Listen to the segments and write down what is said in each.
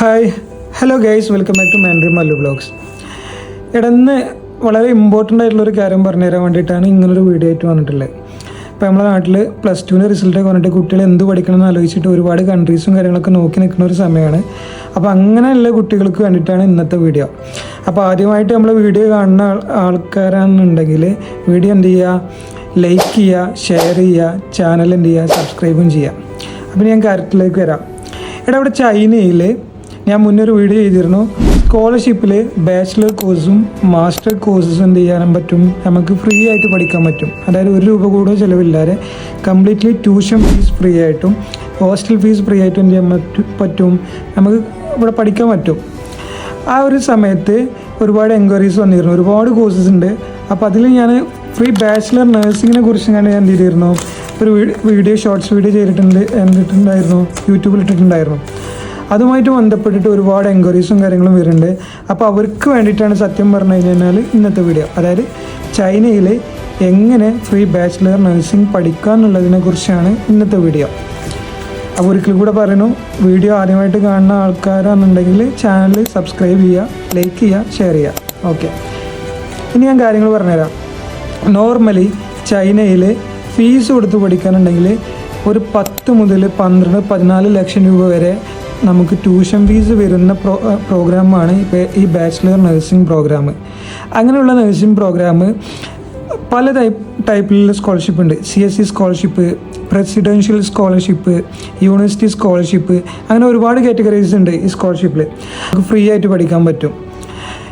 Hi. Hello guys welcome back to Mandri Mallu blogs ഇടന്ന് വളരെ important ആയിട്ടുള്ള ഒരു കാര്യം പറഞ്ഞു തരാൻ വേണ്ടിയിട്ടാണ് ഇങ്ങനൊരു വീഡിയോ ആയിട്ട് വന്നിട്ടുള്ളത്. ഇപ്പോൾ നമ്മുടെ നാട്ടിൽ പ്ലസ് ടുവിന്റെ റിസൾട്ടൊക്കെ വന്നിട്ട് കുട്ടികൾ എന്ത് പഠിക്കണം എന്ന് ആലോചിച്ചിട്ട് ഒരുപാട് കൺട്രീസും കാര്യങ്ങളൊക്കെ നോക്കി നിൽക്കുന്ന ഒരു സമയമാണ്. അപ്പോൾ അങ്ങനെയുള്ള കുട്ടികൾക്ക് വേണ്ടിയിട്ടാണ് ഇന്നത്തെ വീഡിയോ അപ്പോൾ ആദ്യമായിട്ട് നമ്മൾ വീഡിയോ കാണുന്ന ആൾ- ആൾക്കാരാണെന്നുണ്ടെങ്കിൽ വീഡിയോ എന്ത് ചെയ്യുക? ലൈക്ക് ചെയ്യുക ഷെയർ ചെയ്യുക ചാനൽ എന്ത് ചെയ്യുക? സബ്സ്ക്രൈബും ചെയ്യുക. അപ്പോൾ ഞാൻ കാര്യത്തിലേക്ക് വരാം. ഇവിടെ ഇവിടെ ചൈനയിൽ ഞാൻ മുന്നൊരു വീഡിയോ ചെയ്തിരുന്നു. സ്കോളർഷിപ്പിൽ ബാച്ചിലർ കോഴ്സും മാസ്റ്റർ കോഴ്സും എന്ത് ചെയ്യാനും പറ്റും. നമുക്ക് ഫ്രീ ആയിട്ട് പഠിക്കാൻ പറ്റും. അതായത് ഒരു രൂപ കൂടെ ചിലവില്ലാതെ കംപ്ലീറ്റ്ലി ട്യൂഷൻ ഫീസ് ഫ്രീ ആയിട്ടും ഹോസ്റ്റൽ ഫീസ് ഫ്രീ ആയിട്ടും എന്ത് ചെയ്യാൻ പറ്റും നമുക്ക് ഇവിടെ പഠിക്കാൻ പറ്റും. ആ ഒരു സമയത്ത് ഒരുപാട് എൻക്വയറീസ് വന്നിരുന്നു. ഒരുപാട് കോഴ്സസ് ഉണ്ട്. അപ്പോൾ അതിൽ ഞാൻ ഫ്രീ ബാച്ചിലർ നഴ്സിങ്ങിനെ കുറിച്ച് ഞാൻ എന്ത് ചെയ്തിരുന്നു? ഒരു വീഡിയോ ഷോർട്സ് വീഡിയോ ചെയ്തിട്ടുണ്ട് എന്നിട്ടുണ്ടായിരുന്നു യൂട്യൂബിൽ ഇട്ടിട്ടുണ്ടായിരുന്നു. അതുമായിട്ട് ബന്ധപ്പെട്ടിട്ട് ഒരുപാട് എൻക്വയറീസും കാര്യങ്ങളും വരുന്നുണ്ട്. അപ്പോൾ അവർക്ക് വേണ്ടിയിട്ടാണ് സത്യം പറഞ്ഞു കഴിഞ്ഞാൽ ഇന്നത്തെ വീഡിയോ അതായത് ചൈനയിൽ എങ്ങനെ ഫ്രീ ബാച്ചിലർ നഴ്സിംഗ് പഠിക്കുക കുറിച്ചാണ് ഇന്നത്തെ വീഡിയോ അപ്പോൾ ഒരിക്കലും കൂടെ പറയുന്നു വീഡിയോ ആദ്യമായിട്ട് കാണുന്ന ആൾക്കാരാണെന്നുണ്ടെങ്കിൽ ചാനൽ സബ്സ്ക്രൈബ് ചെയ്യുക ലൈക്ക് ചെയ്യുക ഷെയർ ചെയ്യുക. ഓക്കെ ഇനി ഞാൻ കാര്യങ്ങൾ പറഞ്ഞുതരാം. നോർമലി ചൈനയിൽ ഫീസ് കൊടുത്ത് പഠിക്കാനുണ്ടെങ്കിൽ ഒരു പത്ത് മുതൽ പന്ത്രണ്ട് പതിനാല് ലക്ഷം രൂപ വരെ നമുക്ക് ട്യൂഷൻ ഫീസ് വരുന്ന പ്രോ പ്രോഗ്രാമാണ് ഈ ബാച്ചിലർ നഴ്സിംഗ് പ്രോഗ്രാം അങ്ങനെയുള്ള നഴ്സിംഗ് പ്രോഗ്രാം പല ടൈപ്പ് ടൈപ്പിലുള്ള സ്കോളർഷിപ്പ് ഉണ്ട്. C S C scholarship presidential scholarship university scholarship അങ്ങനെ ഒരുപാട് കാറ്റഗറീസ് ഉണ്ട് ഈ സ്കോളർഷിപ്പിൽ നമുക്ക് ഫ്രീ ആയിട്ട് പഠിക്കാൻ പറ്റും.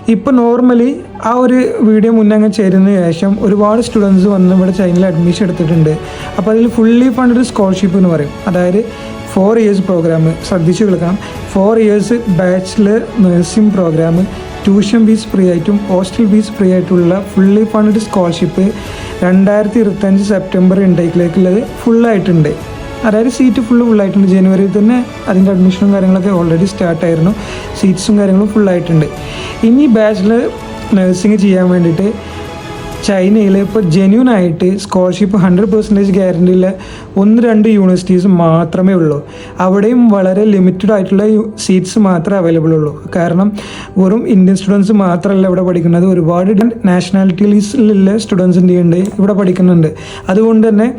ഇപ്പോൾ നോർമലി ആ ഒരു വീഡിയോ മുന്നേ അങ്ങ് ചേരുന്ന ശേഷം ഒരുപാട് സ്റ്റുഡൻസ് വന്ന് ഇവിടെ ചൈനയിൽ അഡ്മിഷൻ എടുത്തിട്ടുണ്ട്. അപ്പോൾ അതിൽ ഫുള്ളി ഫണ്ടഡ് സ്കോളർഷിപ്പ് എന്ന് പറയും. അതായത് ഫോർ ഇയേഴ്സ് പ്രോഗ്രാം ശ്രദ്ധിച്ചു കേൾക്കണം. Four years bachelor nursing program tuition fees free ആയിട്ടും ഹോസ്റ്റൽ ഫീസ് ഫ്രീ ആയിട്ടുള്ള ഫുള്ളി ഫണ്ടഡ് സ്കോളർഷിപ്പ് രണ്ടായിരത്തി ഇരുപത്തഞ്ച് സെപ്റ്റംബർ ഇൻടേക്കിലേക്കുള്ളത് ഫുള്ളായിട്ടുണ്ട് അതായത് സീറ്റ് ഫുള്ള് ഫുള്ളായിട്ടുണ്ട് ജനുവരിയിൽ തന്നെ അതിന്റെ അഡ്മിഷനും കാര്യങ്ങളൊക്കെ ഓൾറെഡി സ്റ്റാർട്ടായിരുന്നു സീറ്റ്സും കാര്യങ്ങളും ഫുള്ളായിട്ടുണ്ട് ഇനി ബാച്ചിലർ നഴ്സിംഗ് ചെയ്യാൻ വേണ്ടിയിട്ട് ചൈനയിൽ ഇപ്പോൾ ജെന്യൂൻ ആയിട്ട് സ്കോളർഷിപ്പ് ഹൺഡ്രഡ് പെർസെന്റേജ് ഗ്യാരണ്ടിയുള്ള ഒന്ന് രണ്ട് യൂണിവേഴ്സിറ്റീസ് മാത്രമേ ഉള്ളൂ. അവിടെയും വളരെ ലിമിറ്റഡ് ആയിട്ടുള്ള സീറ്റ്സ് മാത്രമേ അവൈലബിൾ ഉള്ളൂ. കാരണം വെറും ഇന്ത്യൻ സ്റ്റുഡൻസ് മാത്രമല്ല ഇവിടെ പഠിക്കുന്നത്. ഒരുപാട് നാഷണാലിറ്റീസിലുള്ള സ്റ്റുഡൻസ് എന്ത് ചെയ്യുന്നുണ്ട്? ഇവിടെ പഠിക്കുന്നുണ്ട്. അതുകൊണ്ട് തന്നെ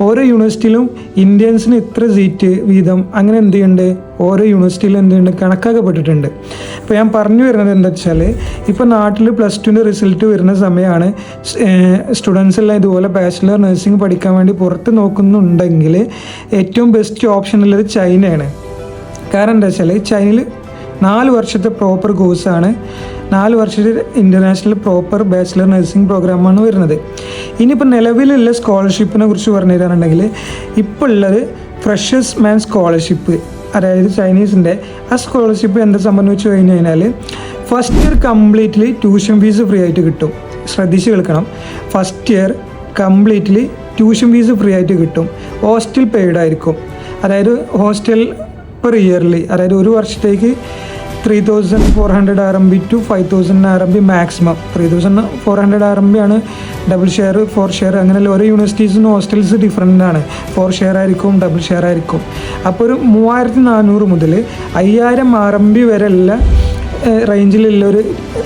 ഓരോ യൂണിവേഴ്സിറ്റിയിലും ഇന്ത്യൻസിന് ഇത്ര സീറ്റ് വീതം. അങ്ങനെ എന്ത് ചെയ്യുന്നുണ്ട്? ഓരോ യൂണിവേഴ്സിറ്റിയിൽ എന്തുണ്ട്? കണക്കാക്കപ്പെട്ടിട്ടുണ്ട്. ഇപ്പോൾ ഞാൻ പറഞ്ഞു വരുന്നത് എന്താ വെച്ചാൽ ഇപ്പോൾ നാട്ടിൽ പ്ലസ് ടുവിന്റെ റിസൾട്ട് വരുന്ന സമയമാണ് സ്റ്റുഡൻസ് എല്ലാം ഇതുപോലെ ബാച്ചിലർ നഴ്സിംഗ് പഠിക്കാൻ വേണ്ടി പുറത്ത് നോക്കുന്നുണ്ടെങ്കിൽ ഏറ്റവും ബെസ്റ്റ് ഓപ്ഷൻ ഉള്ളത് ചൈനയാണ്. കാരണം എന്താ വെച്ചാൽ ചൈനയിൽ നാല് വർഷത്തെ പ്രോപ്പർ കോഴ്സാണ് നാല് വർഷത്തെ ഇന്റർനാഷണൽ പ്രോപ്പർ ബാച്ചിലർ നഴ്സിംഗ് പ്രോഗ്രാമാണ് വരുന്നത്. ഇനിയിപ്പോൾ നിലവിലുള്ള സ്കോളർഷിപ്പിനെ കുറിച്ച് പറഞ്ഞു തരാനുണ്ടെങ്കിൽ ഇപ്പോൾ ഉള്ളത് ഫ്രഷേഴ്സ് മാൻ സ്കോളർഷിപ്പ് അതായത് ചൈനീസിന്റെ ആ സ്കോളർഷിപ്പ് എന്താ സംബന്ധിച്ച് കഴിഞ്ഞ് കഴിഞ്ഞാൽ first year completely tuition fees free ആയിട്ട് കിട്ടും. ശ്രദ്ധിച്ച് കേൾക്കണം. First year completely tuition fees free ആയിട്ട് കിട്ടും. ഹോസ്റ്റൽ പെയ്ഡ് ആയിരിക്കും. അതായത് ഹോസ്റ്റൽ പെർ ഇയർലി അതായത് ഒരു വർഷത്തേക്ക് three thousand four hundred R M B to five thousand R M B maximum three thousand four hundred R M B ആണ് double share four share അങ്ങനെ ഓരോ യൂണിവേഴ്സിറ്റീസിനും ഹോസ്റ്റൽസ് ഡിഫറെന്റ് ആണ്. ഫോർ ഷെയർ ആയിരിക്കും double share ആയിരിക്കും. അപ്പോൾ ഒരു മൂവായിരത്തി നാനൂറ് മുതൽ അയ്യായിരം ആർ എം ബി വരെയുള്ള റേഞ്ചിലുള്ള ഒരു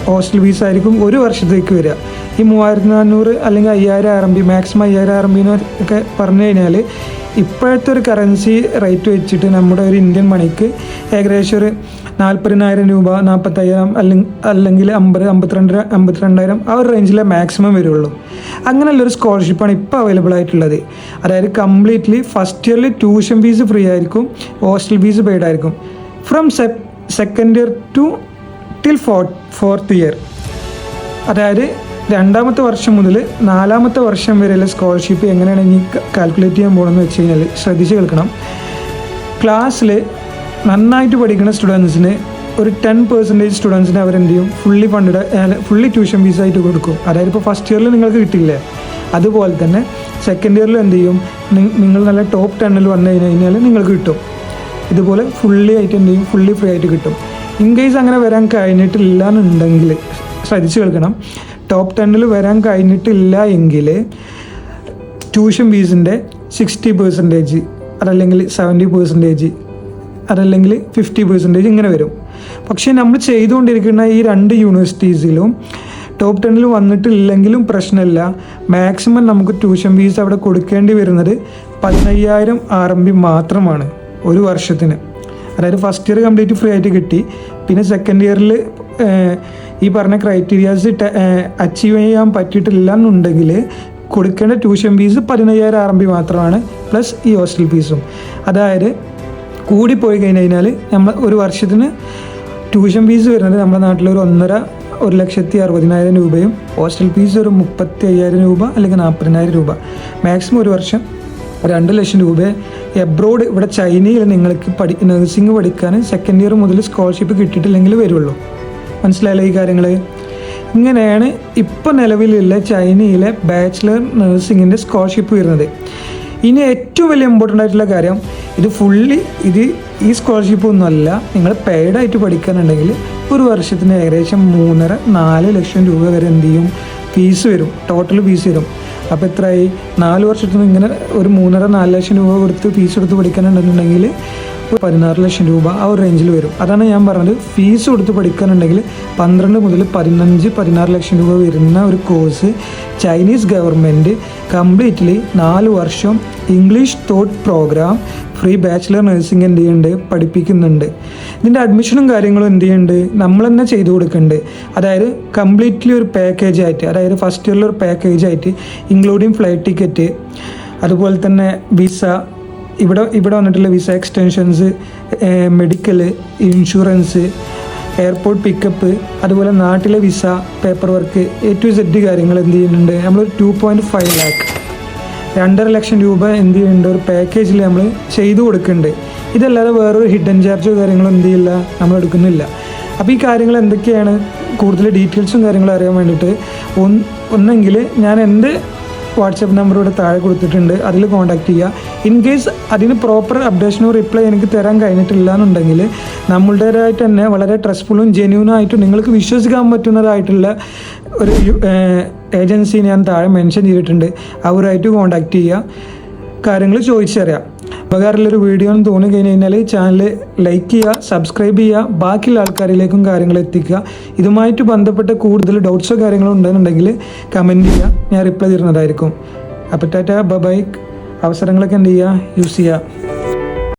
ഹോസ്റ്റൽ ഫീസ് ആയിരിക്കും ഒരു വർഷത്തേക്ക് വരിക. ഈ മൂവായിരത്തി നാനൂറ് അല്ലെങ്കിൽ അയ്യായിരം ആർ എം ബി മാക്സിമം അയ്യായിരം ആർ എം ബി എന്നൊക്കെ പറഞ്ഞു കഴിഞ്ഞാൽ ഇപ്പോഴത്തെ ഒരു കറൻസി റേറ്റ് വെച്ചിട്ട് നമ്മുടെ ഒരു ഇന്ത്യൻ മണിക്ക് ഏകദേശം ഒരു നാൽപ്പതിനായിരം രൂപ നാൽപ്പത്തയ്യായിരം അല്ലെങ്കിൽ അല്ലെങ്കിൽ അമ്പത് അമ്പത്തിരണ്ട് അമ്പത്തിരണ്ടായിരം ആ ഒരു റേഞ്ചിലെ മാക്സിമം വരുള്ളൂ. അങ്ങനെയുള്ള ഒരു സ്കോളർഷിപ്പാണ് ഇപ്പോൾ അവൈലബിൾ ആയിട്ടുള്ളത്. അതായത് കംപ്ലീറ്റ്ലി ഫസ്റ്റ് ഇയറിൽ ട്യൂഷൻ ഫീസ് ഫ്രീ ആയിരിക്കും ഹോസ്റ്റൽ ഫീസ് പെയ്ഡ് ആയിരിക്കും. From second year to till four fourth year അതായത് രണ്ടാമത്തെ വർഷം മുതൽ നാലാമത്തെ വർഷം വരെയുള്ള സ്കോളർഷിപ്പ് എങ്ങനെയാണ് ഇനി കാൽക്കുലേറ്റ് ചെയ്യാൻ പോകണമെന്ന് വെച്ച് കഴിഞ്ഞാൽ ശ്രദ്ധിച്ച് കേൾക്കണം. ക്ലാസ്സിൽ നന്നായിട്ട് പഠിക്കുന്ന സ്റ്റുഡൻസിന് ഒരു ടെൻ പെർസെന്റേജ് സ്റ്റുഡൻസിന് അവരെന്ത് ചെയ്യും fully funded fully tuition fees ആയിട്ട് കൊടുക്കും. അതായത് ഇപ്പോൾ ഫസ്റ്റ് ഇയറിൽ നിങ്ങൾക്ക് കിട്ടില്ല അതുപോലെ തന്നെ സെക്കൻഡ് ഇയറിൽ എന്ത് ചെയ്യും നിങ്ങൾ നല്ല ടോപ്പ് ടെന്നിൽ വന്നു കഴിഞ്ഞ് കഴിഞ്ഞാൽ നിങ്ങൾക്ക് കിട്ടും. ഇതുപോലെ ഫുള്ളി ആയിട്ട് എന്ത് ചെയ്യും ഫുള്ളി ഫ്രീ ആയിട്ട് കിട്ടും. ഇൻ കേസ് അങ്ങനെ വരാൻ കഴിഞ്ഞിട്ടില്ല എന്നുണ്ടെങ്കിൽ ശ്രദ്ധിച്ച് കേൾക്കണം. ടോപ്പ് ടെന്നിൽ വരാൻ കഴിഞ്ഞിട്ടില്ല എങ്കിൽ ട്യൂഷൻ ഫീസിന്റെ സിക്സ്റ്റി പെർസെന്റേജ് അതല്ലെങ്കിൽ സെവന്റി പെർസെന്റേജ് അതല്ലെങ്കിൽ ഫിഫ്റ്റി പെർസെന്റേജ് ഇങ്ങനെ വരും. പക്ഷേ നമ്മൾ ചെയ്തുകൊണ്ടിരിക്കുന്ന ഈ രണ്ട് യൂണിവേഴ്സിറ്റീസിലും ടോപ്പ് ടെന്നിൽ വന്നിട്ടില്ലെങ്കിലും പ്രശ്നമില്ല. മാക്സിമം നമുക്ക് ട്യൂഷൻ ഫീസ് അവിടെ കൊടുക്കേണ്ടി വരുന്നത് പതിനയ്യായിരം ആർ എം ബി മാത്രമാണ് ഒരു വർഷത്തിന്. അതായത് ഫസ്റ്റ് ഇയർ കംപ്ലീറ്റ് ഫ്രീ ആയിട്ട് കിട്ടി. പിന്നെ സെക്കൻഡ് ഇയറിൽ ഈ പറഞ്ഞ ക്രൈറ്റീരിയാസ് അച്ചീവ് ചെയ്യാൻ പറ്റിയിട്ടില്ല എന്നുണ്ടെങ്കിൽ കൊടുക്കേണ്ട ട്യൂഷൻ ഫീസ് പതിനയ്യായിരം ആർ എം പി മാത്രമാണ് പ്ലസ് ഈ ഹോസ്റ്റൽ ഫീസും അതായത് കൂടിപ്പോയി കഴിഞ്ഞ് കഴിഞ്ഞാൽ നമ്മൾ ഒരു വർഷത്തിന് ട്യൂഷൻ ഫീസ് വരുന്നത് നമ്മുടെ നാട്ടിൽ ഒരു ഒന്നര ഒരു ലക്ഷത്തി അറുപതിനായിരം രൂപയും ഹോസ്റ്റൽ ഫീസ് ഒരു മുപ്പത്തി അയ്യായിരം രൂപ അല്ലെങ്കിൽ നാൽപ്പതിനായിരം രൂപ. മാക്സിമം ഒരു വർഷം രണ്ട് ലക്ഷം രൂപ എബ്രോഡ് ഇവിടെ ചൈനയിൽ നിങ്ങൾക്ക് പഠി നഴ്സിംഗ് പഠിക്കാൻ സെക്കൻഡ് ഇയർ മുതൽ സ്കോളർഷിപ്പ് കിട്ടിയിട്ടില്ലെങ്കിൽ വരുള്ളൂ. മനസ്സിലായല്ലോ ഈ കാര്യങ്ങൾ ഇങ്ങനെയാണ് ഇപ്പം നിലവിലുള്ള ചൈനയിലെ ബാച്ചിലർ നഴ്സിങ്ങിന്റെ സ്കോളർഷിപ്പ് വരുന്നത്. ഇനി ഏറ്റവും വലിയ ഇമ്പോർട്ടന്റ് ആയിട്ടുള്ള കാര്യം ഇത് ഫുള്ളി ഇത് ഈ സ്കോളർഷിപ്പ് ഒന്നുമല്ല നിങ്ങൾ പെയ്ഡായിട്ട് പഠിക്കാനുണ്ടെങ്കിൽ ഒരു വർഷത്തിന് ഏകദേശം മൂന്നര നാല് ലക്ഷം രൂപ വരെ എന്ത് ചെയ്യും? ഫീസ് വരും ടോട്ടൽ ഫീസ് വരും. അപ്പോൾ എത്രയായി? നാല് വർഷത്തിന് ഇങ്ങനെ ഒരു മൂന്നര നാല് ലക്ഷം രൂപ കൊടുത്ത് ഫീസ് കൊടുത്ത് പഠിക്കാനുണ്ടെന്നുണ്ടെങ്കിൽ പതിനാറ് ലക്ഷം രൂപ ആ ഒരു റേഞ്ചിൽ വരും. അതാണ് ഞാൻ പറഞ്ഞത്. ഫീസ് കൊടുത്ത് പഠിക്കാനുണ്ടെങ്കിൽ പന്ത്രണ്ട് മുതൽ പതിനഞ്ച് പതിനാറ് ലക്ഷം രൂപ വരുന്ന ഒരു കോഴ്സ് ചൈനീസ് ഗവൺമെന്റ് കംപ്ലീറ്റ്ലി നാല് വർഷം English taught program free bachelor nursing എന്ത് ചെയ്യുന്നുണ്ട് പഠിപ്പിക്കുന്നുണ്ട്. ഇതിന്റെ അഡ്മിഷനും കാര്യങ്ങളും എന്ത് ചെയ്യുന്നുണ്ട് നമ്മൾ തന്നെ ചെയ്തു കൊടുക്കുന്നുണ്ട് അതായത് കംപ്ലീറ്റ്ലി ഒരു പാക്കേജ് ആയിട്ട് അതായത് ഫസ്റ്റ് ഇയറിൽ ഒരു പാക്കേജ് ആയിട്ട് ഇൻക്ലൂഡിങ് ഫ്ലൈറ്റ് ടിക്കറ്റ് അതുപോലെ തന്നെ വിസ ഇവിടെ ഇവിടെ വന്നിട്ടുള്ള visa extensions medical insurance airport pickup അതുപോലെ നാട്ടിലെ visa paper work A to Z കാര്യങ്ങൾ എന്ത് ചെയ്യുന്നുണ്ട്? നമ്മളൊരു ടു പോയിന്റ് ഫൈവ് ലാക്ക് രണ്ടര ലക്ഷം രൂപ എന്ത് ചെയ്യുന്നുണ്ട്? ഒരു പാക്കേജിൽ നമ്മൾ ചെയ്തു കൊടുക്കുന്നുണ്ട്. ഇതല്ലാതെ വേറൊരു ഹിഡൻ ചാർജോ കാര്യങ്ങളോ എന്ത് ചെയ്യില്ല നമ്മൾ എടുക്കുന്നില്ല. അപ്പോൾ ഈ കാര്യങ്ങൾ എന്തൊക്കെയാണ്? കൂടുതൽ ഡീറ്റെയിൽസും കാര്യങ്ങളും അറിയാൻ വേണ്ടിയിട്ട് ഒന്ന് ഒന്നെങ്കിൽ ഞാൻ എന്റെ വാട്സപ്പ് നമ്പർ ഇവിടെ താഴെ കൊടുത്തിട്ടുണ്ട്. അതിൽ കോൺടാക്ട് ചെയ്യുക ഇൻ കേസ് അതിന് പ്രോപ്പർ അപ്ഡേഷനോ റിപ്ലൈ എനിക്ക് തരാൻ കഴിഞ്ഞിട്ടില്ല എന്നുണ്ടെങ്കിൽ നമ്മളുടേതായിട്ട് തന്നെ വളരെ ട്രസ്റ്റ്ഫുള്ളും ജെന്യൂനും ആയിട്ടും നിങ്ങൾക്ക് വിശ്വസിക്കാൻ പറ്റുന്നതായിട്ടുള്ള ഒരു ഏജൻസി ഞാൻ താഴെ മെൻഷൻ ചെയ്തിട്ടുണ്ട്. അവരുമായിട്ട് കോൺടാക്ട് ചെയ്യുക കാര്യങ്ങൾ ചോദിച്ചറിയാം. ഉപകാരമുള്ളൊരു വീഡിയോ എന്ന് തോന്നി കഴിഞ്ഞ് കഴിഞ്ഞാൽ ചാനൽ ലൈക്ക് ചെയ്യുക സബ്സ്ക്രൈബ് ചെയ്യുക ബാക്കിയുള്ള ആൾക്കാരിലേക്കും കാര്യങ്ങൾ എത്തിക്കുക. ഇതുമായിട്ട് ബന്ധപ്പെട്ട കൂടുതൽ ഡൗട്ട്സോ കാര്യങ്ങളോ ഉണ്ടെന്നുണ്ടെങ്കിൽ കമന്റ് ചെയ്യുക. ഞാൻ റിപ്ലൈ തരുന്നതായിരിക്കും. അപ്പോൾ ടാറ്റ ബൈ അവസരങ്ങളൊക്കെ എന്ത് ചെയ്യുക? യൂസ് ചെയ്യുക.